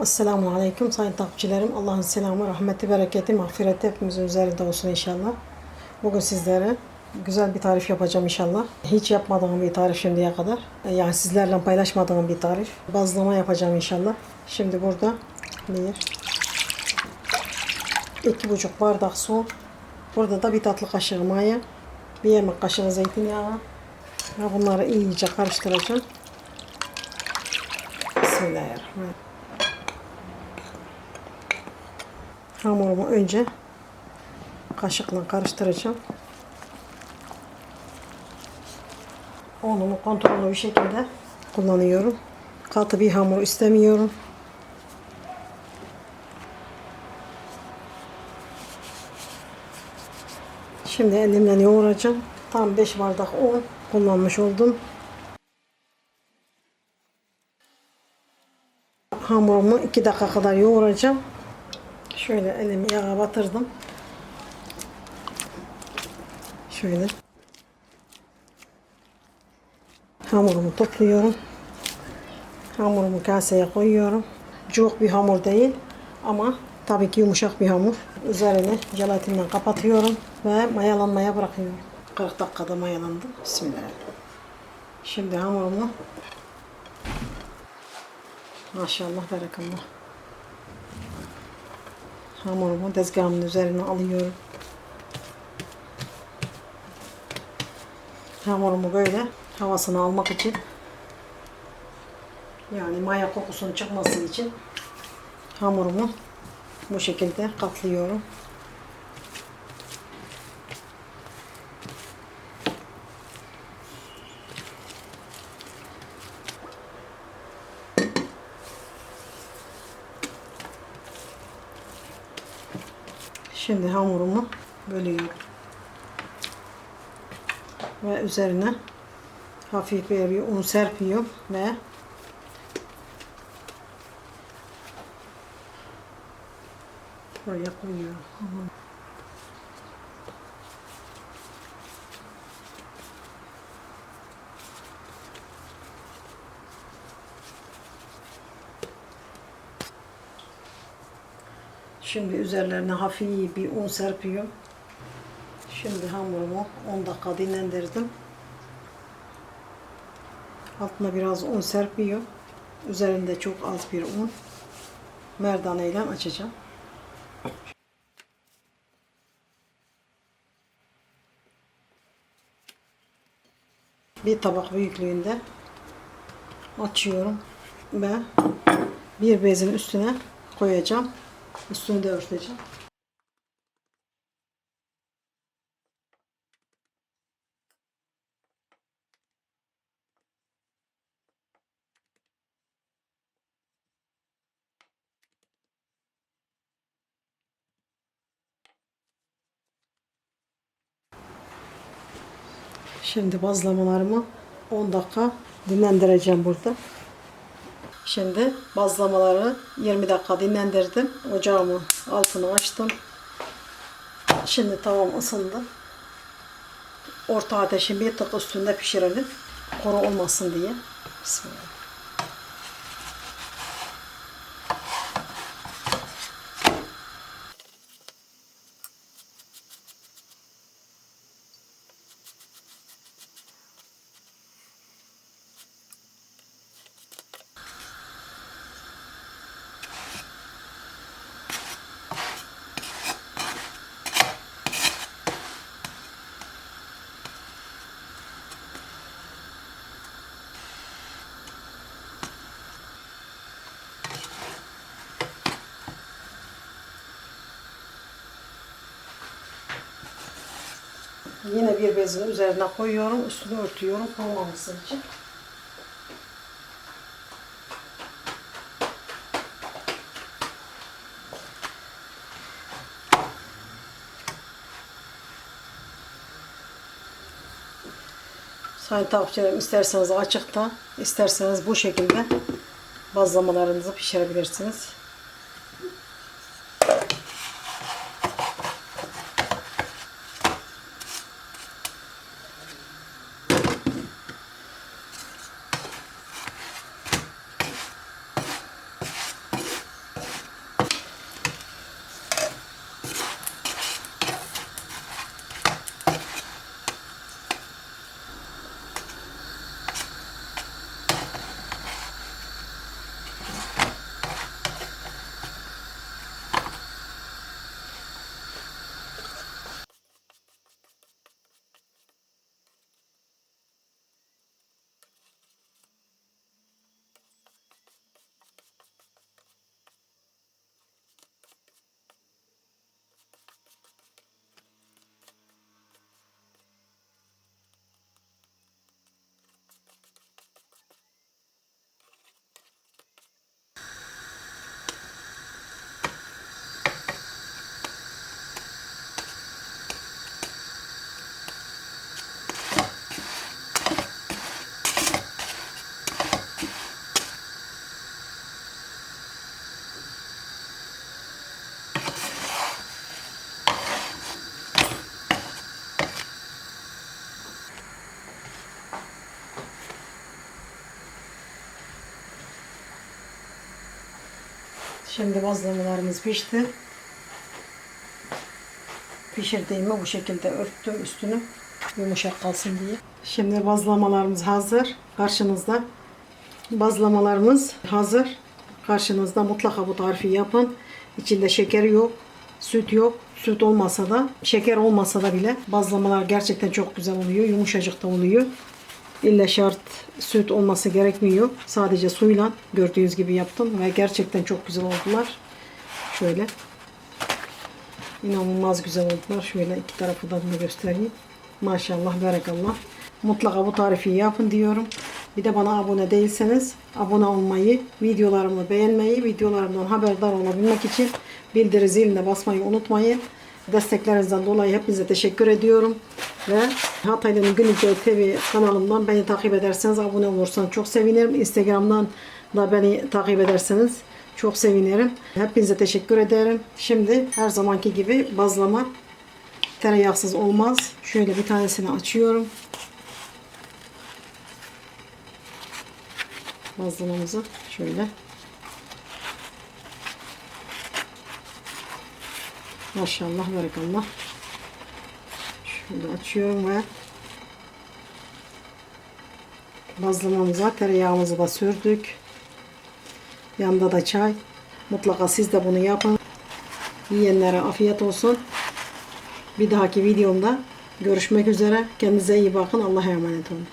Esselamu Aleyküm sayın takipçilerim. Allah'ın selamı, rahmeti, bereketi, mağfireti hepimizin üzerinde olsun inşallah. Bugün sizlere güzel bir tarif yapacağım inşallah. Hiç yapmadığım bir tarif şimdiye kadar. Yani sizlerle paylaşmadığım bir tarif. Bazlama yapacağım inşallah. Şimdi burada bir, iki buçuk bardak su. Burada da bir tatlı kaşığı maya, bir yemek kaşığı zeytinyağı. Bunları iyice karıştıracağım. Bismillahirrahmanirrahim. Hamurumu önce kaşıkla karıştıracağım. Unumu kontrollü bir şekilde kullanıyorum. Katı bir hamur istemiyorum. Şimdi elimle yoğuracağım. Tam 5 bardak un kullanmış oldum. Hamurumu 2 dakika kadar yoğuracağım. Şöyle elimi yağa batırdım. Şöyle. Hamurumu topluyorum. Hamurumu kaseye koyuyorum. Çok bir hamur değil ama tabii ki yumuşak bir hamur. Üzerine jelatinle kapatıyorum ve mayalanmaya bırakıyorum. 40 dakikada mayalandı. Bismillahirrahmanirrahim. Şimdi hamurumu Maşallah barakallah. Hamurumu tezgahımın üzerine alıyorum. Hamurumu böyle havasını almak için yani maya kokusunun çıkması için hamurumu bu şekilde katlıyorum. Şimdi hamurumu bölüyorum. Ve üzerine hafif bir un serpiyorum ve buraya koyuyorum. Şimdi üzerlerine hafif bir un serpiyorum. Şimdi hamurumu 10 dakika dinlendirdim. Altına biraz un serpiyorum. Üzerinde çok az bir un. Merdane ile açacağım. Bir tabak büyüklüğünde açıyorum ve bir bezin üstüne koyacağım. Üstünü de örteceğim. Şimdi bazlamalarımı 10 dakika dinlendireceğim burada. Şimdi bazlamaları 20 dakika dinlendirdim. Ocağımı altını açtım. Şimdi tavam ısındı. Orta ateşin bir tık üstünde pişirelim. Kuru olmasın diye. Bismillah. Yine bir bezin üzerine koyuyorum. Üstünü örtüyorum kurumaması için. Sayın takipçilerim isterseniz açıkta, isterseniz bu şekilde bazlamalarınızı pişirebilirsiniz. Şimdi bazlamalarımız pişti. Pişirdiğimi bu şekilde örttüm üstünü yumuşak kalsın diye. Şimdi bazlamalarımız hazır. Karşınızda. Bazlamalarımız hazır. Karşınızda mutlaka bu tarifi yapın. İçinde şeker yok, süt yok. Süt olmasa da, şeker olmasa da bile bazlamalar gerçekten çok güzel oluyor. Yumuşacık da oluyor. İlle şart süt olması gerekmiyor. Sadece suyla gördüğünüz gibi yaptım ve gerçekten çok güzel oldular. Şöyle. İnanılmaz güzel oldular. Şöyle iki tarafı da göstereyim. Maşallah, berekallah. Mutlaka bu tarifi yapın diyorum. Bir de bana abone değilseniz abone olmayı, videolarımı beğenmeyi, videolarımdan haberdar olabilmek için bildiri ziline basmayı unutmayın. Desteklerinizden dolayı hepinize teşekkür ediyorum. Ve Hatay'ın Günlükleri TV kanalımdan beni takip ederseniz, abone olursanız çok sevinirim. Instagram'dan da beni takip ederseniz çok sevinirim. Hepinize teşekkür ederim. Şimdi her zamanki gibi bazlama tereyağsız olmaz. Şöyle bir tanesini açıyorum. Bazlamamızı şöyle. Maşallah, barakallah. Şöyle açıyorum ve bazlamamıza tereyağımızı da sürdük. Yanında da çay. Mutlaka siz de bunu yapın. Yiyenlere afiyet olsun. Bir dahaki videomda görüşmek üzere. Kendinize iyi bakın. Allah'a emanet olun.